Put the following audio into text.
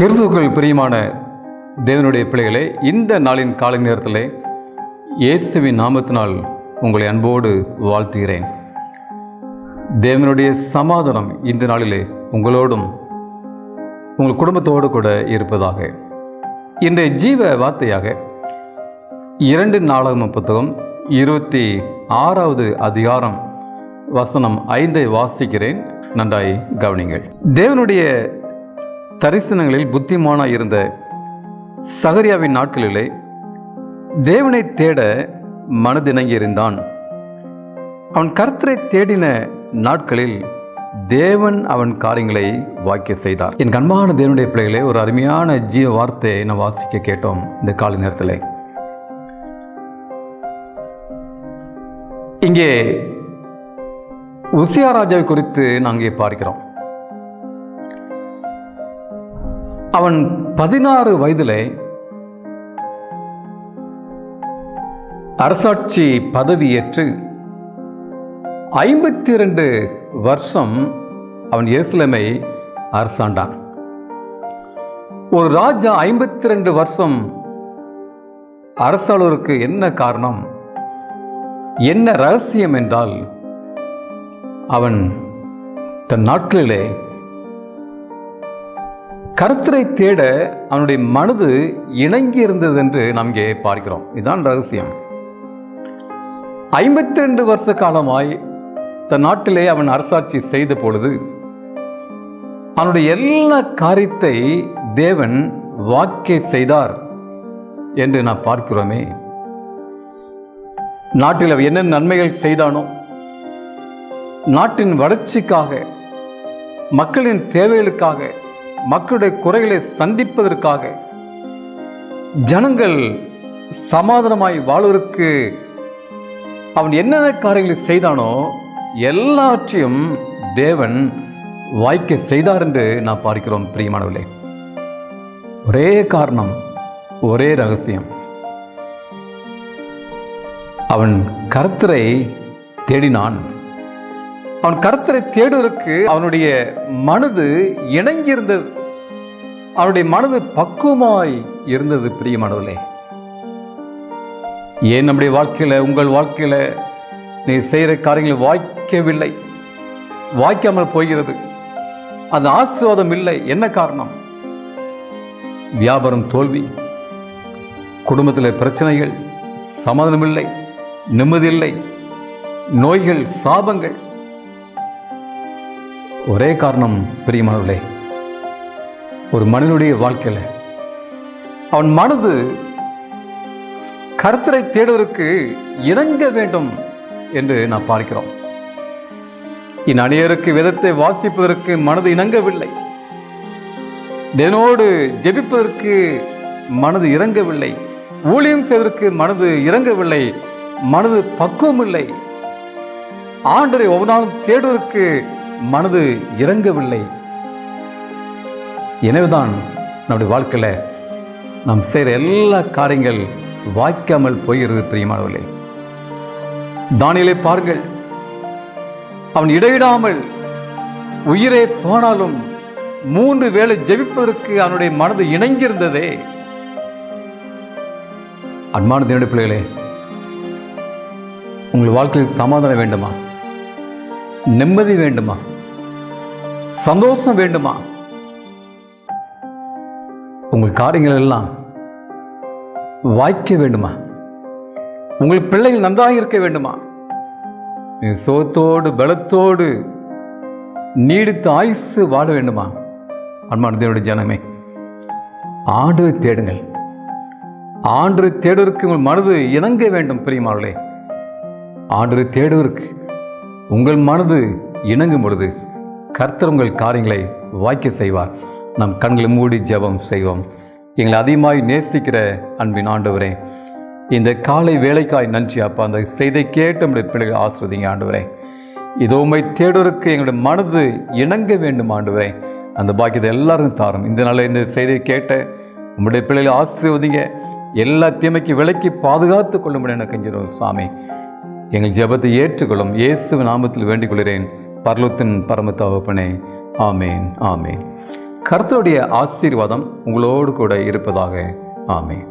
கிறிஸ்துக்கள் பிரியமான தேவனுடைய பிள்ளைகளே இந்த நாளின் காலை நேரத்தில் இயேசுவின் நாமத்தினால் உங்களை அன்போடு வாழ்த்துகிறேன். தேவனுடைய சமாதானம் இந்த நாளிலே உங்களோடும் உங்கள் குடும்பத்தோடு கூட இருப்பதாக. இன்றைய ஜீவ வார்த்தையாக இரண்டு நாளாகம புத்தகம் இருபத்தி ஆறாவது அதிகாரம் வசனம் ஐந்தை வாசிக்கிறேன். நன்றாய் கவனிங்கள் தேவனுடைய தரிசனங்களில் புத்திமானாக இருந்த சகரியாவின் நாட்களிலே தேவனை தேட மனதிணங்கி இருந்தான் அவன் கர்த்தரை தேடின நாட்களில் தேவன் அவன் காரியங்களை வாக்கிய செய்தார். என் கண்மான தேவனுடைய பிள்ளைகளே ஒரு அருமையான ஜீவ வார்த்தையை நான் வாசிக்க கேட்டோம் இந்த காலை நேரத்தில். இங்கே உசியா ராஜாவை குறித்து நாங்கள் பார்க்கிறோம். அவன் பதினாறு வயதிலே அரசாட்சி பதவியேற்று ஐம்பத்தி இரண்டு வருஷம் அவன் எருசலேமை அரசாண்டான். ஒரு ராஜா ஐம்பத்தி ரெண்டு வருஷம் அரசாளருக்கு என்ன காரணம்? என்ன ரகசியம் என்றால் அவன் தன் நாட்களிலே கருத்தரை தேட அவனுடைய மனது இணங்கி இருந்தது என்று நாம் இங்கே பார்க்கிறோம். இதுதான் ரகசியம். ஐம்பத்தி ரெண்டு வருஷ காலமாய் தன் நாட்டிலே அவன் அரசாட்சி செய்த பொழுது அவனுடைய எல்லா காரியத்தை தேவன் வாக்கை செய்தார் என்று நாம் பார்க்கிறோமே. நாட்டில் அவன் என்னென்ன நன்மைகள் செய்தானோ நாட்டின் வளர்ச்சிக்காக மக்களின் தேவைகளுக்காக மக்களுடைய குறைகளை சந்திப்பதற்காக ஜனங்கள் சமாதானமாய் வாழ்வதற்கு அவன் என்னென்ன காரியங்களை செய்தானோ எல்லாவற்றையும் தேவன் வாய்க்க செய்தார் என்று நான் பார்க்கிறோம் பிரியமானவர்களே. ஒரே காரணம் ஒரே ரகசியம். அவன் கர்த்தரை தேடினான். அவன் கருத்தரை தேடுவதற்கு அவனுடைய மனது இணங்கி இருந்தது அவனுடைய மனது பக்குவமாய் இருந்தது பிரியமானவர்களே ஏன் நம்முடைய வாழ்க்கையில உங்கள் வாழ்க்கையில நீ செய்கிற காரியங்கள் வாய்க்கவில்லை? வாய்க்காமல் போகிறது. அந்த ஆசீர்வாதம் இல்லை. என்ன காரணம்? வியாபாரம் தோல்வி. குடும்பத்தில் பிரச்சனைகள். சமாதானம் இல்லை. நிம்மதி இல்லை. நோய்கள் சாபங்கள். ஒரே காரணம் பிரியமானவர்களே ஒரு மனிதனுடைய வாழ்க்கையில் அவன் மனது கருத்தரை தேடுவதற்கு இணங்க வேண்டும் என்று நாம் பார்க்கிறோம். இன் அணியருக்கு விதத்தை வாசிப்பதற்கு மனது இணங்கவில்லை. தினோடு ஜெபிப்பதற்கு மனது இறங்கவில்லை. ஊழியம் செய்வதற்கு மனது இறங்கவில்லை. மனது பக்குவம் இல்லை ஆண்டரை ஒவ்வொரு நாளும் தேடுவதற்கு மனது இறங்கவில்லை. எனவேதான் நம்முடைய வாழ்க்கையில் நாம் செய்கிற எல்லா காரியங்கள் வாய்க்காமல் போகிறது பிரியமானவர்களே. தானியலை பாருங்கள். அவன் இடையிடாமல் உயிரே போனாலும் மூன்று வேளை ஜெபிப்பதற்கு அவனுடைய மனது இணங்கியிருந்ததே. அன்பான தேவனுடைய பிள்ளைகளே உங்கள் வாழ்க்கையில் சமாதானம் வேண்டுமா? நிம்மதி வேண்டுமா? சந்தோஷம் வேண்டுமா? உங்கள் காரியங்கள் எல்லாம் வாய்க்க வேண்டுமா? உங்கள் பிள்ளைகள் நன்றாக இருக்க வேண்டுமா? சோத்தோடு பலத்தோடு நீடித்து ஆயுசு வாழ வேண்டுமா? அன்பான ஜனமே ஆண்டு தேடுங்கள். ஆண்டு தேடுவதற்கு உங்கள் மனது இணங்க வேண்டும் பிரியமாவளே ஆண்டு தேடுவதற்கு உங்கள் மனது இணங்கும் பொழுது கர்த்தர் உங்கள் காரியங்களை வாய்க்க செய்வார். நம் கண்களை மூடி ஜெபம் செய்வோம். எங்களை அதிகமாய் நேசிக்கிற அன்பின் ஆண்டவரே இந்த காலை வேலைக்காய் நன்றி அப்பா. அந்த செய்தை கேட்டு நம்முடைய பிள்ளைகள் ஆசிர்வதிங்க ஆண்டவரே. இதோ உண்மை தேடுவதற்கு எங்களுடைய மனது இணங்க வேண்டும் ஆண்டவரே. அந்த பாக்கியத்தை எல்லாரும் தாரும். இந்த நாளில் இந்த செய்தியை கேட்ட உங்களுடைய பிள்ளைகளை ஆசிர்வதிங்க. எல்லா தீமைக்கு விலக்கி பாதுகாத்து கொள்ளும்படி எனக்கு கெஞ்சிடும் சாமி. எங்கள் ஜெபத்தை ஏற்றுக்கொள்ளும். இயேசு நாமத்தில் வேண்டிக் கொள்கிறேன். பர்லத்தின் பரம தகப்பனே ஆமேன் ஆமேன். கர்த்தருடைய ஆசீர்வாதம் உங்களோடு கூட இருப்பதாக ஆமேன்.